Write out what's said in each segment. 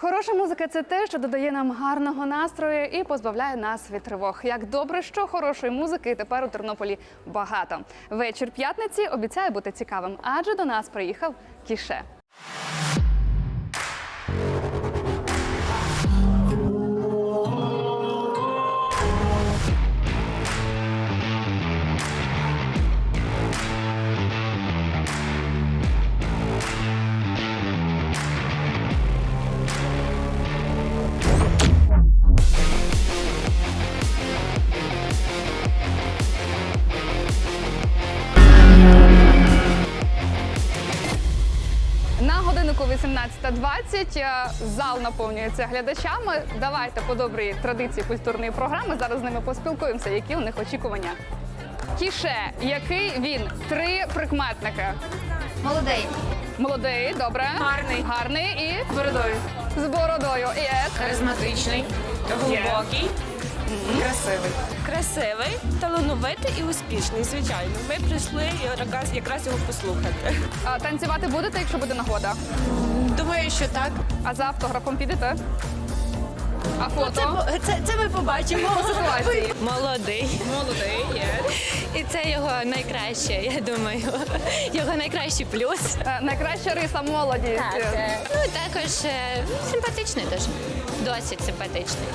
Хороша музика це те, що додає нам гарного настрою і позбавляє нас від тривог. Як добре, що хорошої музики тепер у Тернополі багато. Вечір п'ятниці обіцяє бути цікавим, адже до нас приїхав кіше. 18.20 е, зал наповнюється глядачами. Давайте по добрій традиції культурної програми зараз з ними поспілкуємося, які у них очікування. Кіше, який він? Три прикметники. Молодий. Молодий, добре. Гарний. Гарний і З бородою. з бородою. Є. Харизматичний, глибокий, красивий. Красивий, талановитий і успішний, звичайно. Ми прийшли якраз, якраз його послухати. А, танцювати будете, якщо буде нагода. Думаю, що так. А за автографом підете? А Це, фото? це, це ми побачимо. Ситуації. Молодий. Молодий, є. І це його найкраще, я думаю. Його найкращий плюс. Е, Найкраща риса молодість. Ну і також е, симпатичний теж. Досить симпатичний.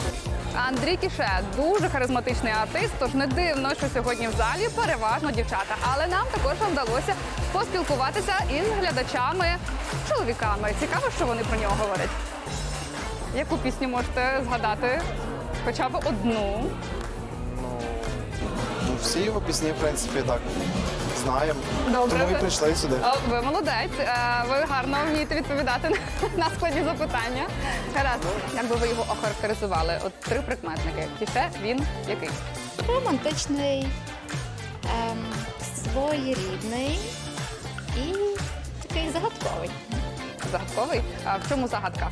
Андрій Кіше дуже харизматичний артист, тож не дивно, що сьогодні в залі переважно дівчата. Але нам також вдалося поспілкуватися із глядачами, чоловіками. Цікаво, що вони про нього говорять. Яку пісню можете згадати? Хоча б одну. Ну, всі його пісні, в принципі, так знаємо. Добре. Тому і прийшли сюди. О, ви молодець. Е, Ви гарно вмієте відповідати на- на складні запитання. Гаразд, як би ви його охарактеризували? От три прикметники. Кіше, він який? Романтичний, ем, своєрідний і такий загадковий. Загадковий. А в чому загадка?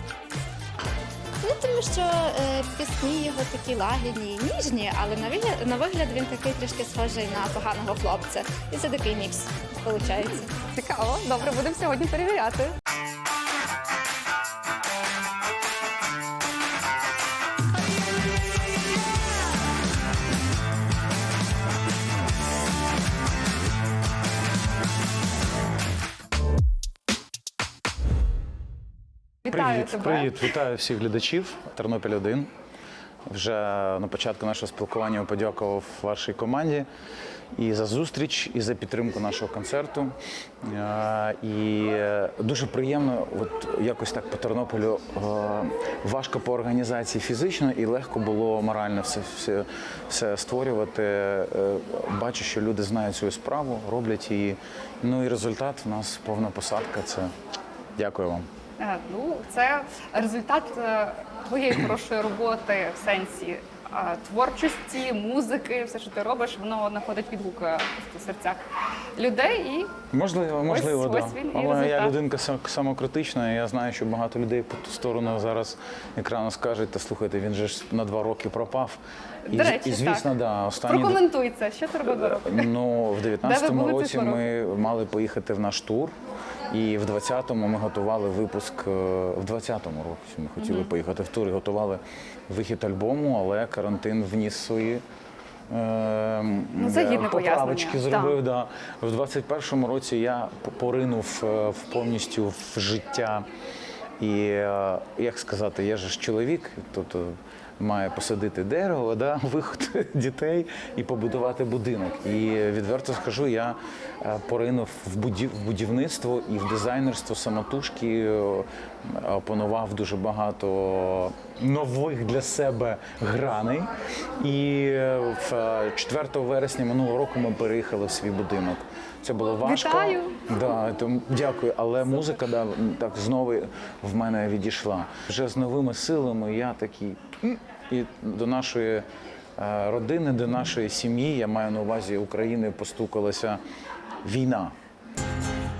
Ну, тому що е, пісні його такі лагідні і ніжні, але на вигляд, на вигляд він такий трішки схожий на поганого хлопця. І це такий мікс виходить. Цікаво. Добре, будемо сьогодні перевіряти. Вітаю Привіт, тебе. привіт, вітаю всіх глядачів. Тернопіль 1 Вже на початку нашого спілкування подякував вашій команді і за зустріч, і за підтримку нашого концерту. Е, І дуже приємно, от якось так по Тернополю е, важко по організації фізично і легко було морально все, все, все створювати. Е, Бачу, що люди знають свою справу, роблять її. Ну і результат у нас повна посадка. Це дякую вам. Е, Ну, це результат е, твоєї хорошої роботи в сенсі е, творчості, музики, все, що ти робиш, воно знаходить відгук в серцях людей і Можливо, можливо, ось да. він і Але я результат. людинка самокритична, і я знаю, що багато людей по ту сторону зараз екрану скажуть, та слухайте, він же ж на два роки пропав. І, До речі, і звісно, так. да, останні прокоментуй це. Що ти робив до року? ну в Де 19-му році ми мали поїхати в наш тур. І в 20-му ми готували випуск е, в 20-му році. Ми хотіли поїхати в тур і готували вихід альбому, але карантин вніс свої. е, Ну, поправочки пояснення. зробив. Да. В 21-му році я поринув е, в повністю в життя. І як сказати, я ж чоловік, тобто має посадити дерево, да, виход дітей і побудувати будинок. І відверто скажу, я е, поринув в будів- в будівництво і в дизайнерство самотужки, е, опанував дуже багато нових для себе граней. І е, в е, 4 вересня минулого року ми переїхали в свій будинок. Це було важко. Вітаю! Да, тому дякую. Але музика да, так знову в мене відійшла. Вже з новими силами я такий. І до нашої е, родини, до нашої сім'ї, я маю на увазі України, постукалася війна.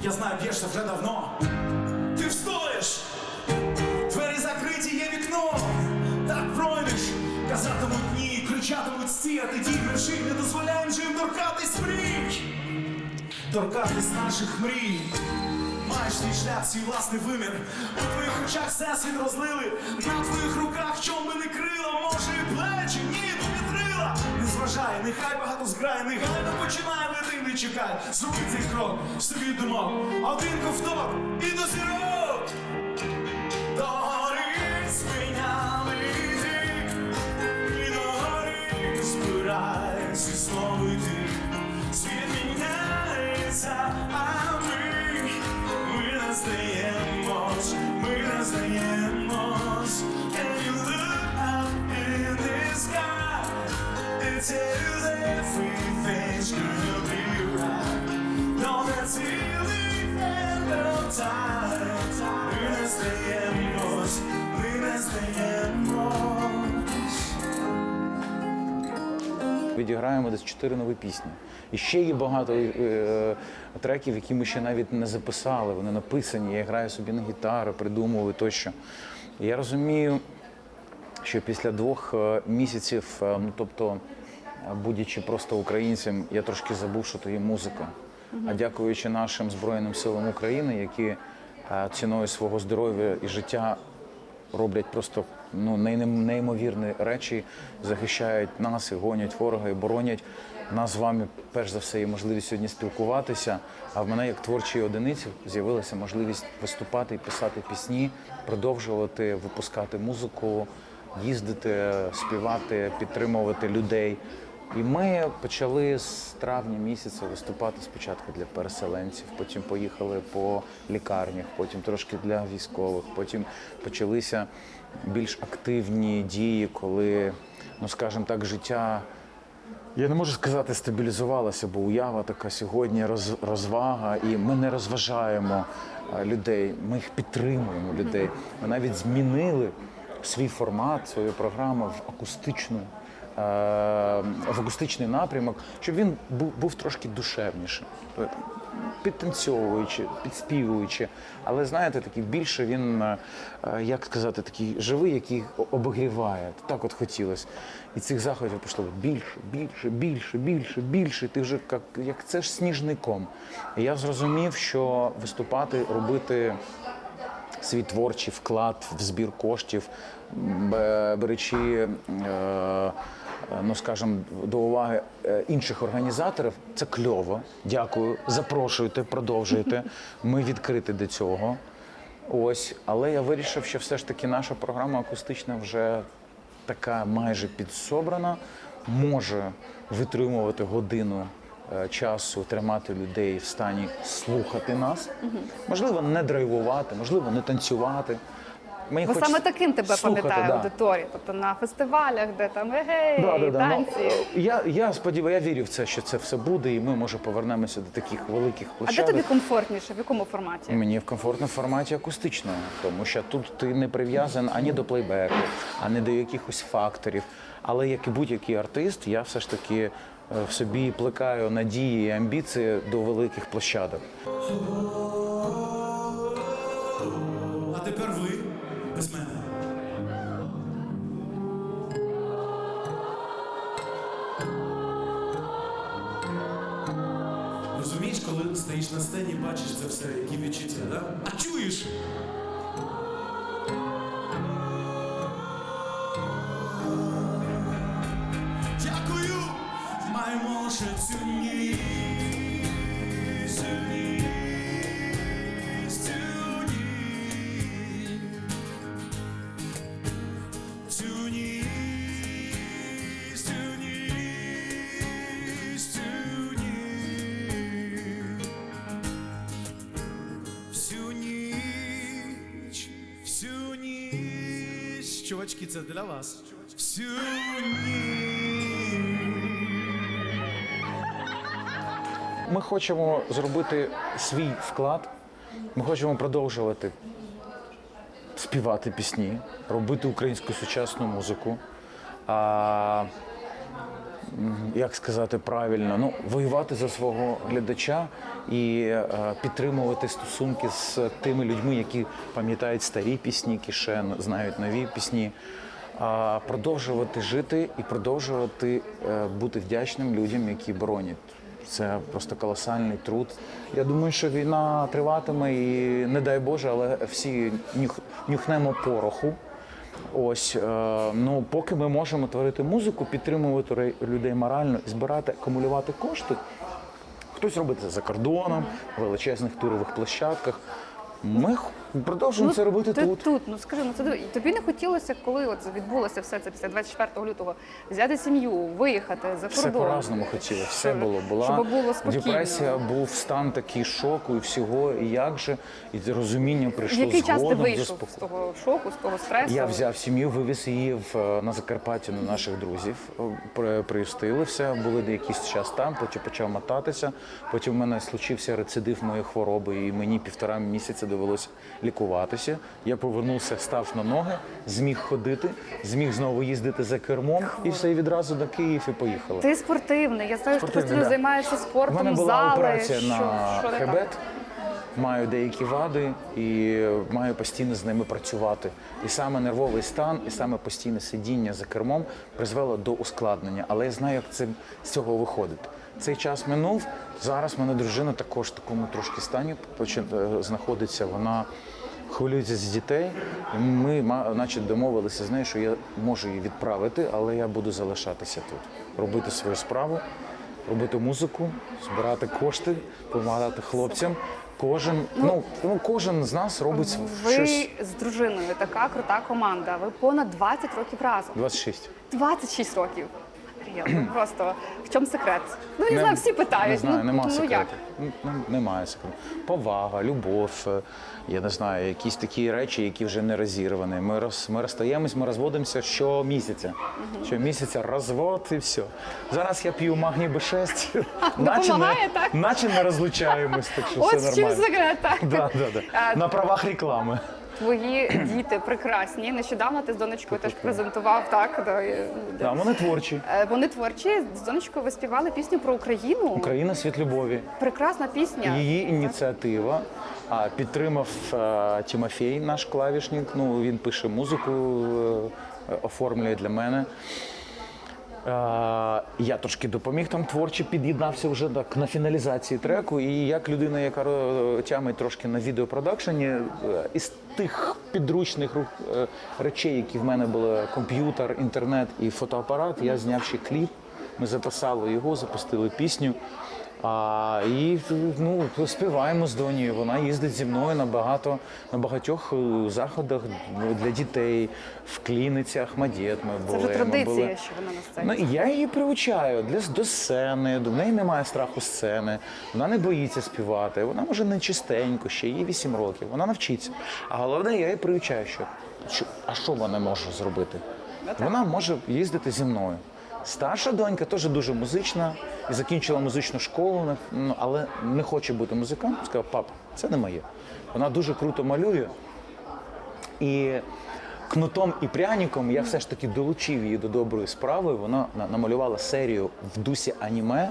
Я знаю, б'єшся вже давно. Ти встоїш! Двері закриті, є вікно. Так пройдеш. Казатимуть ні, кричатимуть стій, а ти і не дозволяєш їм торкатись мрій. Торкатись наших мрій. Маєш свій шлях, свій власний вимір. У твоїх очах все світ розлили. На твоїх руках чом не крила, може і плечі, ні, то вітрила. Не зважай, нехай багато зграє, негайно починай, лети, не чекай. Зроби цей крок, собі думок, один ковток і до зірок. Відіграємо десь чотири нові пісні. І ще є багато е, треків, які ми ще навіть не записали. Вони написані. Я граю собі на гітару, придумую тощо. І я розумію, що після двох е, місяців, е, ну тобто, е, будучи просто українцем, я трошки забув, що то є музика. А дякуючи нашим Збройним силам України, які е, ціною свого здоров'я і життя роблять просто ну, неймовірні речі, захищають нас і гонять ворога і боронять. Нас з вами перш за все є можливість сьогодні спілкуватися. А в мене як творчій одиниці з'явилася можливість виступати і писати пісні, продовжувати випускати музику, їздити, співати, підтримувати людей. І ми почали з травня місяця виступати спочатку для переселенців, потім поїхали по лікарнях, потім трошки для військових, потім почалися більш активні дії, коли, ну скажімо так, життя. Я не можу сказати, стабілізувалося, бо уява така сьогодні роз, розвага, і ми не розважаємо людей, ми їх підтримуємо людей. Ми навіть змінили свій формат, свою програму в акустичну. е, В акустичний напрямок, щоб він був, трошки душевнішим, підтанцьовуючи, підспівуючи. Але знаєте, такий більше він, е, е, як сказати, такий живий, який обігріває. Так от хотілося. І цих заходів пішло більше, більше, більше, більше, більше. Ти вже як, як це ж сніжний ком. І я зрозумів, що виступати, робити свій творчий вклад в збір коштів, бе- беручи, е, ну скажімо, до уваги е, інших організаторів, це кльово. Дякую. Запрошуйте, продовжуйте. Ми відкриті до цього. Ось, але я вирішив, що все ж таки наша програма акустична вже така майже підсобрана, може витримувати годину е, часу, тримати людей в стані слухати нас. Можливо, не драйвувати, можливо, не танцювати. Мені Бо хочеться саме таким тебе пам'ятає да. аудиторія. Тобто на фестивалях, де там егей, Да, да, да. Ну, я, я сподіваюся, я вірю в це, що це все буде, і ми може повернемося до таких великих А де тобі комфортніше? В якому форматі? Мені в комфортному форматі акустичного, тому що тут ти не прив'язаний ані до плейбеку, ані до якихось факторів. Але як і будь-який артист, я все ж таки е, в собі плекаю надії і амбіції до великих площадок. На сцені, бачиш це все, які відчуття, да? А чуєш? Дякую, маємо ще цю ніч, ніч. Це для вас. Всю. Ми хочемо зробити свій вклад. Ми хочемо продовжувати співати пісні, робити українську сучасну музику. А, як сказати правильно, ну, воювати за свого глядача і е, підтримувати стосунки з тими людьми, які пам'ятають старі пісні, ще знають нові пісні. А продовжувати жити і продовжувати е, бути вдячним людям, які боронять Це просто колосальний труд. Я думаю, що війна триватиме і не дай Боже, але всі нюх, нюхнемо пороху. Ось е, ну поки ми можемо творити музику, підтримувати людей морально, збирати, акумулювати кошти. Хтось робить це за кордоном, величезних турових площадках. Ми продовжуємо це робити ти тут. тут. Ну скажи, ну це тобі не хотілося, коли от відбулося все це після 24 лютого, взяти сім'ю, виїхати за Все по-разному хотілося, все було. Була щоб було спокійно. депресія, був стан такий шоку і всього, і як же, і розуміння прийшло який час ти згодом, вийшов заспоко- з того шоку, з того стресу? Я взяв сім'ю, вивіз її в, е, на Закарпаття на наших друзів. Е, при- Приїстили все, були деякийсь час там, потім почав мотатися. Потім в мене случився рецидив моєї хвороби, і мені півтора місяця довелося лікуватися. Я повернувся, став на ноги, зміг ходити, зміг знову їздити за кермом, і все і відразу до Київ і поїхали. Ти спортивний. Я знаю, що ти постійно да. займаєшся У мене була зали. операція що, на що так? Маю деякі вади і маю постійно з ними працювати. І саме нервовий стан, і саме постійне сидіння за кермом призвело до ускладнення. Але я знаю, як це з цього виходити. Цей час минув. Зараз в мене дружина також в такому трошки стані е, знаходиться. Вона хвилюється з дітей. І ми, наче, домовилися з нею, що я можу її відправити, але я буду залишатися тут, робити свою справу робити музику, збирати кошти, допомагати хлопцям. Кожен, ну, ну кожен з нас робить Ви щось з дружиною така крута команда. Ви понад 20 років разом. 26. 26 років. Unreal. Ну, Просто в чому секрет? Ну, я Не- знаю, всі питають. Не знаю, ну, нема ну, секрету. Ну, ну, Немає секрету. Повага, любов, е, я не знаю, якісь такі речі, які вже не розірвані. Ми роз, ми розстаємось, ми розводимося щомісяця. Щомісяця розвод і все. Зараз я п'ю магній Б6. наче, не, так? наче не розлучаємось, так що От все в чим нормально. секрет, так? Да, да, да. А, На правах реклами. Твої діти прекрасні. Нещодавно ти з донечкою теж презентував так. Да, і- Да, вони творчі. Е, Вони творчі з донечкою ви співали пісню про Україну. Україна світ любові. Прекрасна пісня. Її ініціатива. Підтримав е, Тимофій, наш клавішник. Ну він пише музику, е, оформлює для мене. Е, Я трошки допоміг там творче під'єднався вже так на фіналізації треку. І як людина, яка е, тямить трошки на відеопродакшені, е, із тих підручних ру- речей, які в мене були комп'ютер, інтернет і фотоапарат, я зняв ще кліп. Ми записали його, запустили пісню. А, і ну, співаємо з Донією. Вона їздить зі мною на багато на багатьох е, заходах ну, для дітей, в кліниці Ахмадєт ми Це були. вже традиція, були. що вона на сцені. Ну, я її приучаю для, до сцени, до неї немає страху сцени, вона не боїться співати, вона може не чистенько, ще їй 8 років, вона навчиться. А головне, я її приучаю, що, що а що вона може зробити? Вона може їздити зі мною. Старша донька теж дуже музична і закінчила музичну школу, ну, але не хоче бути музикантом. Сказала, пап, це не моє. Вона дуже круто малює. І кнутом і пряником я все ж таки долучив її до доброї справи. Вона намалювала серію в дусі аніме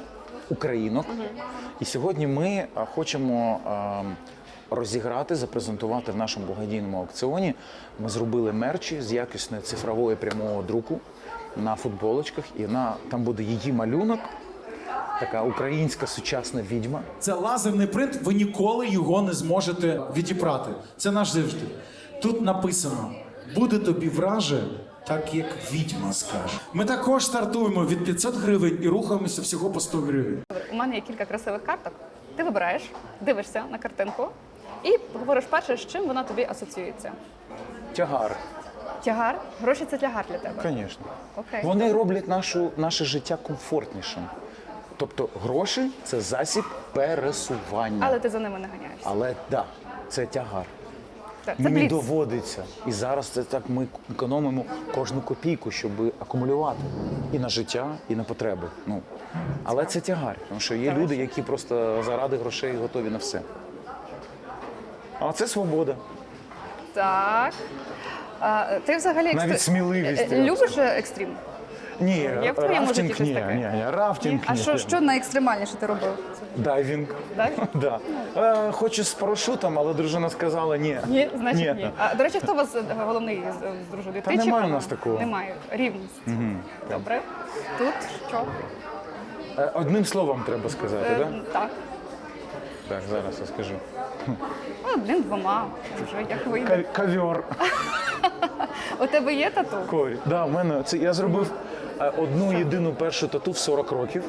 українок. І сьогодні ми хочемо. Розіграти, запрезентувати в нашому благодійному аукціоні. Ми зробили мерчі з якісної цифрової прямого друку на футболочках, і на там буде її малюнок, така українська сучасна відьма. Це лазерний принт, ви ніколи його не зможете відібрати. Це наш завжди. Тут написано: буде тобі враже, так як відьма скаже. Ми також стартуємо від 500 гривень і рухаємося всього по 100 гривень. У мене є кілька красивих карток. Ти вибираєш, дивишся на картинку і говориш перше, з чим вона тобі асоціюється. Тягар. Тягар, гроші це тягар для тебе. Звісно. Окей. Вони роблять нашу, наше життя комфортнішим. Тобто гроші це засіб пересування. Але ти за ними не ганяєшся. Але да, це тягар. Так, це Мені бліц. доводиться. І зараз це так ми економимо кожну копійку, щоб акумулювати і на життя, і на потреби. Ну, але це тягар, тому що є люди, які просто заради грошей готові на все. А це свобода. Так. А, ти взагалі Навіть сміливість, Е, е, Любиш е, екстрім? Ні, Є в твоєму рафтинг житті щось ні, таке? ні, ні, рафтинг А ні. що, що найекстремальніше ти робив? Дайвінг. Дайвінг? Да. Е, хочу з парашутом, але дружина сказала ні. Ні, значить ні. Ні. А до речі, хто у вас головний з, з дружиною? Та Ти чи немає у вона? нас такого. Немає. Рівність. Добре. Тут що? Е, Одним словом треба сказати, Е, так? Так. Так, зараз я скажу. Одним, двома. Вже як вийде. Ка- Ковер. У тебе є тату? Корі. Да, в мене це я зробив е, одну єдину першу тату в 40 років.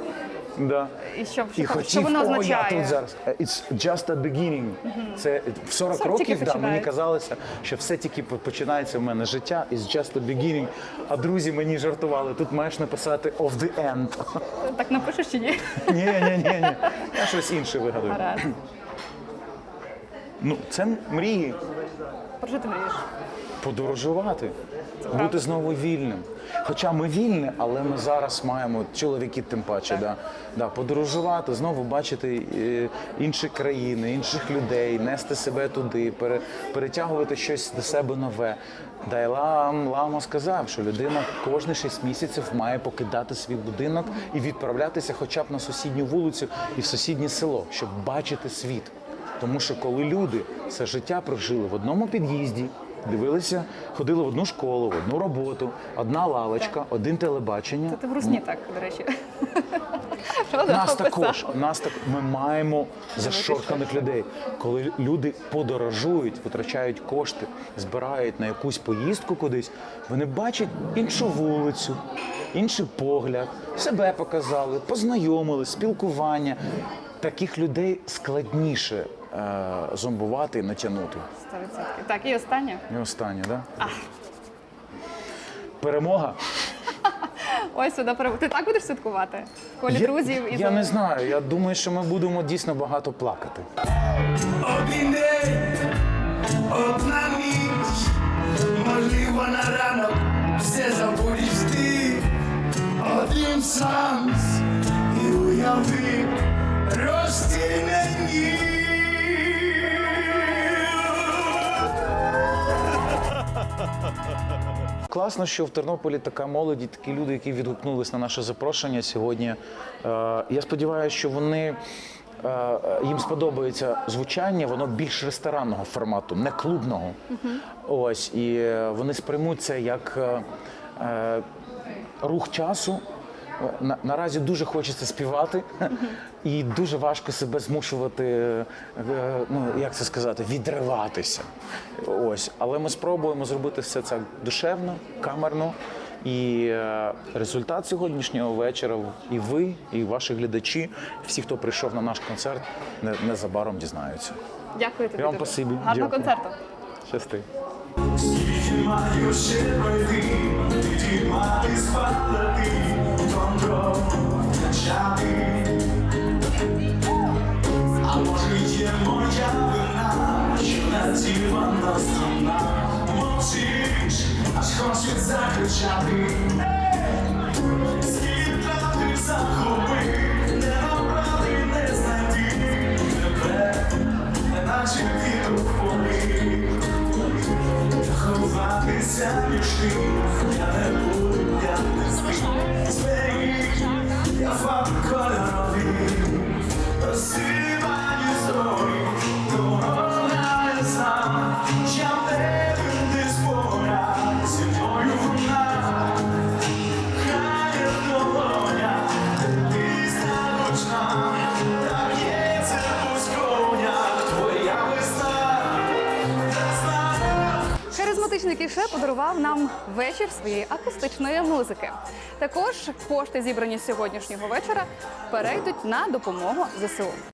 Да. І що, І що, хотів, що воно о, я означає? тут зараз. It's just a beginning. Це в 40 40 тільки років да, мені починається. казалося, що все тільки по- починається в мене життя. It's just a beginning. А друзі мені жартували, тут маєш написати of the end. Так напишеш чи ні? Ні, ні, ні, ні. Я щось інше вигадую. Гаразд. Ну, це мрії. Про що ти мрієш? Подорожувати, бути знову вільним. Хоча ми вільні, але ми зараз маємо чоловіки, тим паче, да, да, подорожувати, знову бачити е, інші країни, інших людей, нести себе туди, пере, перетягувати щось до себе нове. Дайлам Лама сказав, що людина кожні 6 місяців має покидати свій будинок і відправлятися хоча б на сусідню вулицю і в сусіднє село, щоб бачити світ. Тому що коли люди все життя прожили в одному під'їзді, дивилися, ходили в одну школу, в одну роботу, одна лавочка, один телебачення. Ти в русні так, до речі. Нас також нас так ми маємо зашорканих людей. Коли люди подорожують, витрачають кошти, збирають на якусь поїздку кудись, вони бачать іншу вулицю, інший погляд, себе показали, познайомили, спілкування. Таких людей складніше зомбувати і натягнути. 100%. Так, і останнє. І останнє, так? Да? Перемога. Ось сюди перев... Ти так будеш святкувати? Колі Я- друзів і я не знаю. Я думаю, що ми будемо дійсно багато плакати. Один день, одна ніч, можливо, на ранок все забудеш ти. Один шанс і уяви розтінені. Класно, що в Тернополі така молодь, і такі люди, які відгукнулись на наше запрошення сьогодні. Е, Я сподіваюся, що вони. е, Їм сподобається звучання, воно більш ресторанного формату, не клубного. Ось і е, вони сприймуть це як е, рух часу. На, наразі дуже хочеться співати, і дуже важко себе змушувати, е, ну як це сказати, відриватися. Ось, але ми спробуємо зробити все це душевно, камерно. І е, результат сьогоднішнього вечора і ви, і ваші глядачі, всі, хто прийшов на наш концерт, не- незабаром дізнаються. Дякую тобі. Я вам спасибі. Гарного Дякую. концерту. Щасти. Маю ще пройти, підіймати спалити, контроль страна. Мовчиш, аж хоче закричати. Скільки ти захопив. Ховатися між тим, Харизматичний кіше подарував нам вечір своєї акустичної музики. Також кошти, зібрані з сьогоднішнього вечора, перейдуть на допомогу ЗСУ.